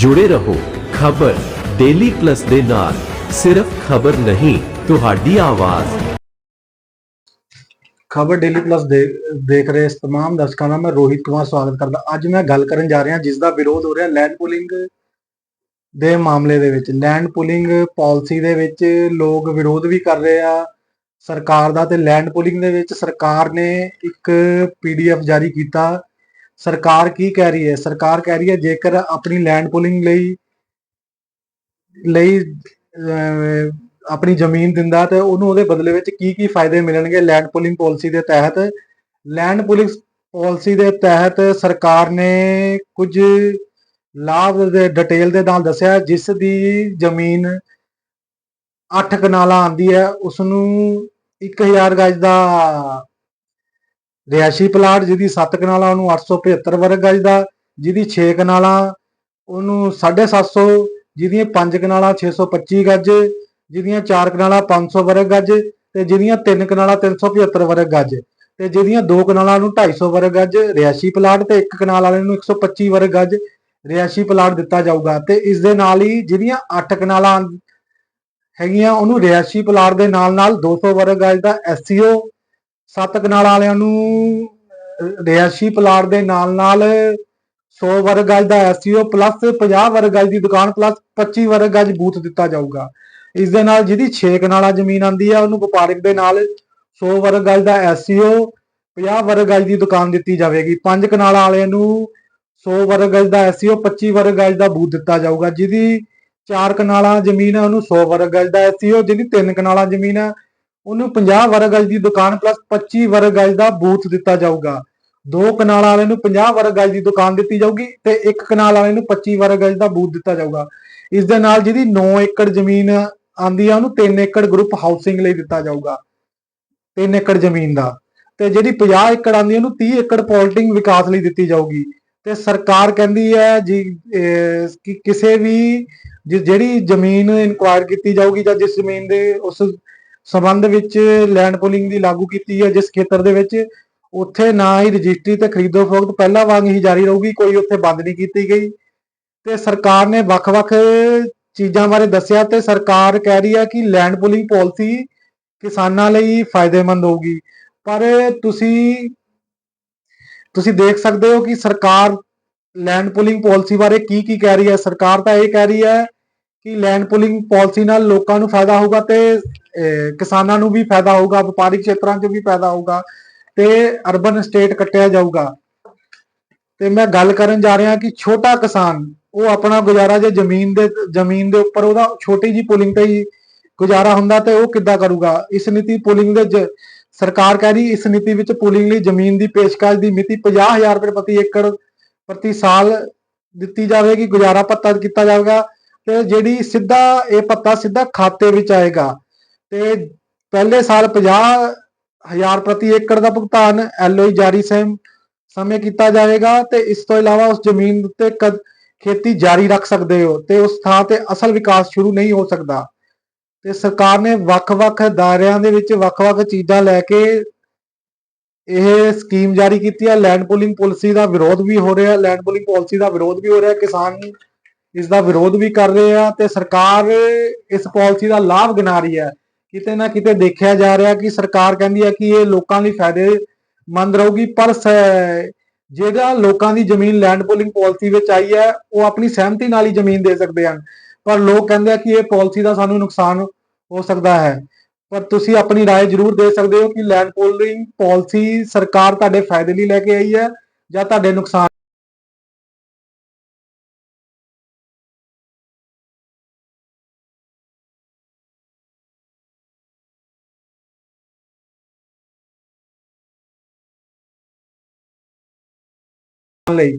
ਜੁੜੇ ਰਹੋ ਖਬਰ ਡੇਲੀ ਪਲੱਸ ਦੇ ਨਾਲ ਸਿਰਫ ਖਬਰ ਨਹੀਂ ਤੁਹਾਡੀ ਆਵਾਜ਼ ਖਬਰ ਡੇਲੀ ਪਲੱਸ ਦੇ ਦੇਖ ਰਹੇ ਇਸ तमाम ਦਰਸ਼ਕਾਂ ਦਾ ਮੈਂ ਰੋਹਿਤ ਕੁਮਾਰ ਸਵਾਗਤ ਕਰਦਾ ਅੱਜ ਮੈਂ ਗੱਲ ਕਰਨ ਜਾ ਰਿਹਾ ਜਿਸ ਦਾ ਵਿਰੋਧ ਹੋ ਰਿਹਾ ਲੈਂਡ ਪੂਲਿੰਗ ਦੇ ਮਾਮਲੇ ਦੇ ਵਿੱਚ ਲੈਂਡ ਪੂਲਿੰਗ ਪਾਲਿਸੀ ਦੇ ਵਿੱਚ ਲੋਕ ਵਿਰੋਧ ਵੀ ਕਰ ਰਹੇ ਆ ਸਰਕਾਰ ਦਾ ਤੇ ਲੈਂਡ ਪੂਲਿੰਗ ਦੇ ਵਿੱਚ ਸਰਕਾਰ ਨੇ ਇੱਕ ਪੀਡੀਐਫ ਜਾਰੀ ਕੀਤਾ ਸਰਕਾਰ ਕੀ ਕਹਿ ਰਹੀ ਹੈ? ਸਰਕਾਰ ਕਹਿ ਰਹੀ ਹੈ ਜੇਕਰ ਆਪਣੀ ਲੈਂਡ ਪੁਲਿੰਗ ਲਈ ਲਈ ਆਪਣੀ ਜ਼ਮੀਨ ਦਿੰਦਾ ਤੇ ਉਹਨੂੰ ਉਹਦੇ ਬਦਲੇ ਵਿੱਚ ਕੀ ਕੀ ਫਾਇਦੇ ਮਿਲਣਗੇ ਲੈਂਡ ਪੁਲਿੰਗ ਪਾਲਿਸੀ ਦੇ ਤਹਿਤ? ਲੈਂਡ ਪੁਲਿੰਗ ਪਾਲਿਸੀ ਦੇ ਤਹਿਤ ਸਰਕਾਰ ਨੇ ਕੁਝ ਲਾਭ ਦੇ ਡਿਟੇਲ ਦੇ ਨਾਲ ਦੱਸਿਆ, ਜਿਸ ਦੀ ਜ਼ਮੀਨ 8 ਕਨਾਲਾਂ ਆਂਦੀ ਹੈ ਉਸ ਨੂੰ 1000 ਗਜ ਦਾ ਰਿਹਾਇਸ਼ੀ ਪਲਾਟ ਜਿਹਦੀ 7 ਕਨਾਲਾਂ, ਉਹਨੂੰ 875 ਵਰਗ ਗਜ ਦਾ, ਜਿਹਦੀ 6 ਕਨਾਲਾਂ, ਉਹਨੂੰ 750 ਜਿਹਦੀਆਂ 5 ਕਨਾਲਾਂ 625 ਗੱਜ, ਜਿਹਦੀਆਂ 4 ਕਨਾਲਾਂ 500 ਵਰਗ ਗੱਜ ਤੇ ਜਿਹਦੀਆਂ 3 ਕਨਾਲਾਂ 375 ਵਰਗ ਗੱਜ ਤੇ ਜਿਹਦੀਆਂ 2 ਕਨਾਲਾਂ ਨੂੰ 250 ਵਰਗ ਗੱਜ, ਰਿਹਾਇਸ਼ੀ ਪਲਾਟ ਤੇ 1 ਕਨਾਲ ਵਾਲੇ ਨੂੰ 125 ਵਰਗ ਗਜ ਰਿਹਾਇਸ਼ੀ ਪਲਾਟ ਦਿੱਤਾ ਜਾਊਗਾ ਤੇ ਇਸ ਦੇ ਨਾਲ ਹੀ ਜਿਹਦੀਆਂ 8 ਕਨਾਲਾਂ ਹੈਗੀਆਂ, ਉਹਨੂੰ ਰਿਹਾਇਸ਼ੀ ਪਲਾਟ ਦੇ ਨਾਲ ਨਾਲ 200 ਵਰਗ ਗੱਜ ਦਾ ਐਸਸੀਓ 7 ਕਨਾਲ ਵਾਲਿਆਂ ਨੂੰ ਅਹ, ਰਿਹਾਇਸ਼ੀ ਪਲਾਟ ਦੇ ਨਾਲ ਨਾਲ 100 ਵਰਗ ਗਜ ਦਾ ਐਸਯੂ ਪਲੱਸ 50 ਵਰਗ ਗਜ ਦੀ ਦੁਕਾਨ ਪਲੱਸ 25 ਵਰਗ ਗਜ ਬੂਥ ਦਿੱਤਾ ਜਾਊਗਾ। ਇਸ ਦੇ ਨਾਲ ਜਿਹਦੀ 6 ਕਨਾਲਾ ਜ਼ਮੀਨ ਆਂਦੀ ਹੈ ਉਹਨੂੰ ਵਪਾਰਿਕ ਦੇ ਨਾਲ 100 ਵਰਗ ਗਜ ਦਾ ਐਸਯੂ 50 ਵਰਗ ਗਜ ਦੀ ਦੁਕਾਨ ਦਿੱਤੀ ਜਾਵੇਗੀ। 5 ਕਨਾਲਾ ਵਾਲਿਆਂ ਨੂੰ 100 ਵਰਗ ਗਜ ਦਾ ਐਸਯੂ 25 ਵਰਗ ਗਜ ਦਾ ਬੂਥ ਦਿੱਤਾ ਜਾਊਗਾ। ਜਿਹਦੀ 4 ਕਨਾਲਾ ਜ਼ਮੀਨ ਹੈ ਉਹਨੂੰ 100 ਵਰਗ ਗਜ ਦਾ ਐਸਯੂ ਜਿਹਦੀ 3 ਕਨਾਲਾ ਜ਼ਮੀਨ ਹੈ ਉਹਨੂੰ 50 ਵਰਗ ਗਜ ਦੀ ਦੁਕਾਨ ਪਲੱਸ 25 ਵਰਗ ਗਜ ਦਾ ਬੂਥ ਦਿੱਤਾ ਜਾਊਗਾ। ਦੋ ਕਨਾਲ ਵਾਲੇ ਨੂੰ 50 ਵਰਗ ਗਜ ਦੀ ਦੁਕਾਨ ਦਿੱਤੀ ਜਾਊਗੀ ਤੇ ਇੱਕ ਕਨਾਲ ਵਾਲੇ ਨੂੰ 25 ਵਰਗ ਗਜ ਦਾ ਬੂਥ ਦਿੱਤਾ ਜਾਊਗਾ। ਇਸ ਦੇ ਨਾਲ ਜਿਹਦੀ 9 ਏਕੜ ਜ਼ਮੀਨ ਆਂਦੀ ਆ, ਉਹਨੂੰ 3 ਏਕੜ ਗਰੁੱਪ ਹਾਊਸਿੰਗ ਲਈ ਦਿੱਤਾ ਜਾਊਗਾ। 3 ਏਕੜ ਜ਼ਮੀਨ ਦਾ। ਤੇ ਜਿਹੜੀ 50 ਏਕੜ ਆਂਦੀ ਉਹਨੂੰ 30 ਏਕੜ ਪੋਲਟਿੰਗ ਵਿਕਾਸ ਲਈ ਦਿੱਤੀ ਜਾਊਗੀ। ਤੇ ਸਰਕਾਰ ਕਹਿੰਦੀ ਹੈ ਜੀ ਕਿ ਕਿਸੇ ਵੀ ਜਿਹੜੀ ਜ਼ਮੀਨ ਇਨਕੁਆਇਰ ਕੀਤੀ ਜਾਊਗੀ ਜਾਂ ਜਿਸ ਜ਼ਮੀਨ ਦੇ ਉਸ ਸਬੰਧ ਵਿੱਚ ਲੈਂਡ ਪੂਲਿੰਗ ਦੀ ਲਾਗੂ ਕੀਤੀ ਹੈ, ਜਿਸ ਖੇਤਰ ਦੇ ਵਿੱਚ ਉੱਥੇ ਨਾ ਹੀ ਰਜਿਸਟਰੀ ਤੇ ਖਰੀਦੋ ਫਰੋਖਤ ਪਹਿਲਾਂ ਵਾਂਗ ਹੀ ਜਾਰੀ ਰਹੂਗੀ, ਕੋਈ ਉੱਥੇ ਬੰਦ ਨਹੀਂ ਕੀਤੀ ਗਈ। ਤੇ ਸਰਕਾਰ ਨੇ ਵੱਖ-ਵੱਖ ਚੀਜ਼ਾਂ ਬਾਰੇ ਦੱਸਿਆ ਤੇ ਸਰਕਾਰ ਕਹਿ ਰਹੀ ਹੈ ਕਿ ਲੈਂਡ ਪੂਲਿੰਗ ਪਾਲਿਸੀ ਕਿਸਾਨਾਂ ਲਈ ਫਾਇਦੇਮੰਦ ਹੋਊਗੀ। ਪਰ ਤੁਸੀਂ ਤੁਸੀਂ ਦੇਖ ਸਕਦੇ ਹੋ ਕਿ ਸਰਕਾਰ ਲੈਂਡ ਪੂਲਿੰਗ ਪਾਲਿਸੀ ਬਾਰੇ ਕੀ ਕੀ ਕਹਿ ਰਹੀ ਹੈ? ਸਰਕਾਰ ਤਾਂ ਇਹ ਕਹਿ ਰਹੀ ਹੈ ਕਿ ਲੈਂਡ ਪੁਲਿੰਗ ਪਾਲਿਸੀ ਨਾਲ ਲੋਕਾਂ ਨੂੰ ਫਾਇਦਾ ਹੋਊਗਾ ਤੇ ਕਿਸਾਨਾਂ ਨੂੰ ਵੀ ਫਾਇਦਾ ਹੋਊਗਾ, ਵਪਾਰਿਕ ਖੇਤਰਾਂ 'ਚ ਵੀ ਫਾਇਦਾ ਹੋਊਗਾ ਤੇ ਅਰਬਨ ਸਟੇਟ ਕੱਟਿਆ ਜਾਊਗਾ। ਤੇ ਮੈਂ ਗੱਲ ਕਰਨ ਜਾ ਰਿਹਾ ਕਿ ਛੋਟਾ ਕਿਸਾਨ, ਉਹ ਆਪਣਾ ਗੁਜ਼ਾਰਾ ਜੇ ਜ਼ਮੀਨ ਦੇ ਜ਼ਮੀਨ ਦੇ ਉੱਪਰ ਉਹਦਾ ਛੋਟੀ ਜੀ ਪੁਲਿੰਗ ਤੇ ਹੀ ਗੁਜ਼ਾਰਾ ਹੁੰਦਾ ਤੇ ਉਹ ਕਿੱਦਾਂ ਕਰੂਗਾ? ਇਸ ਨੀਤੀ ਪੁਲਿੰਗ ਦੇ ਸਰਕਾਰ ਕਹਿ ਰਹੀ ਇਸ ਨੀਤੀ ਵਿੱਚ ਪੁਲਿੰਗ ਲਈ ਜ਼ਮੀਨ ਦੀ ਪੇਸ਼ਕਸ਼ ਦੀ ਮਿਤੀ 50000 ਰੁਪਏ ਪ੍ਰਤੀ ਏਕੜ ਪ੍ਰਤੀ ਸਾਲ ਦਿੱਤੀ ਜਾਵੇਗੀ, ਗੁਜ਼ਾਰਾ ਭੱਤਾ ਕੀਤਾ ਜਾਵੇਗਾ। ਤੇ ਜਿਹੜੀ ਸਿੱਧਾ, ਇਹ ਭੱਤਾ ਸਿੱਧਾ ਖਾਤੇ ਵਿੱਚ ਆਏਗਾ। ਤੇ ਪਹਿਲੇ ਸਾਲ 50000 ਪ੍ਰਤੀ ਏਕੜ ਦਾ ਭੁਗਤਾਨ ਐਲਓਈ ਜਾਰੀ ਸਮੇਂ ਕੀਤਾ ਜਾਵੇਗਾ ਤੇ ਇਸ ਤੋਂ ਇਲਾਵਾ ਉਸ ਜ਼ਮੀਨ ਉੱਤੇ ਕਦ ਖੇਤੀ ਜਾਰੀ ਰੱਖ ਸਕਦੇ ਹੋ ਤੇ ਉਸ ਥਾਂ ਤੇ ਅਸਲ ਵਿਕਾਸ ਸ਼ੁਰੂ ਨਹੀਂ ਹੋ ਸਕਦਾ। ਤੇ ਸਰਕਾਰ ਨੇ ਵੱਖ-ਵੱਖ ਦਾਇਰਿਆਂ ਦੇ ਵਿੱਚ ਵੱਖ-ਵੱਖ ਚੀਜ਼ਾਂ ਲੈ ਕੇ ਇਹ ਸਕੀਮ ਜਾਰੀ ਕੀਤੀ ਹੈ। ਲੈਂਡ ਪੂਲਿੰਗ ਪਾਲਿਸੀ ਦਾ ਵਿਰੋਧ ਵੀ ਹੋ ਰਿਹਾ, ਲੈਂਡ ਪੂਲਿੰਗ ਪਾਲਿਸੀ ਦਾ ਵਿਰੋਧ ਵੀ ਹੋ ਰਿਹਾ। ਕਿਸਾਨ ਇਸ ਦਾ ਵਿਰੋਧ ਵੀ ਕਰ ਰਹੇ ਆ ਤੇ ਸਰਕਾਰ ਇਸ ਪਾਲਿਸੀ ਦਾ ਲਾਭ ਗਿਣਾ ਰਹੀ ਹੈ ਕਿਤੇ ਨਾ ਕਿਤੇ ਦੇਖਿਆ ਜਾ ਰਿਹਾ ਕਿ ਸਰਕਾਰ ਕਹਿੰਦੀ ਹੈ ਕਿ ਇਹ ਲੋਕਾਂ ਲਈ ਫਾਇਦੇਮੰਦ ਰਹੂਗੀ ਪਰ ਸ- ਜਿਹੜਾ ਲੋਕਾਂ ਦੀ ਜ਼ਮੀਨ ਲੈਂਡ ਪੂਲਿੰਗ ਪਾਲਿਸੀ ਵਿੱਚ ਆਈ ਹੈ ਉਹ ਆਪਣੀ ਸਹਿਮਤੀ ਨਾਲ ਹੀ ਜ਼ਮੀਨ ਦੇ ਸਕਦੇ ਹਨ ਪਰ ਲੋਕ ਕਹਿੰਦੇ ਆ ਕਿ ਇਹ ਪਾਲਿਸੀ ਦਾ ਸਾਨੂੰ ਨੁਕਸਾਨ ਹੋ ਸਕਦਾ ਹੈ ਪਰ ਤੁਸੀਂ ਆਪਣੀ رائے ਜ਼ਰੂਰ ਦੇ ਸਕਦੇ ਹੋ ਕਿ ਲੈਂਡ ਪੂਲਿੰਗ ਪਾਲਿਸੀ ਸਰਕਾਰ ਤੁਹਾਡੇ ਫਾਇਦੇ ਲਈ ਲੈ ਕੇ ਆਈ ਹੈ ਜਾਂ ਤੁਹਾਡੇ ਨੁਕਸਾਨ ਲਈ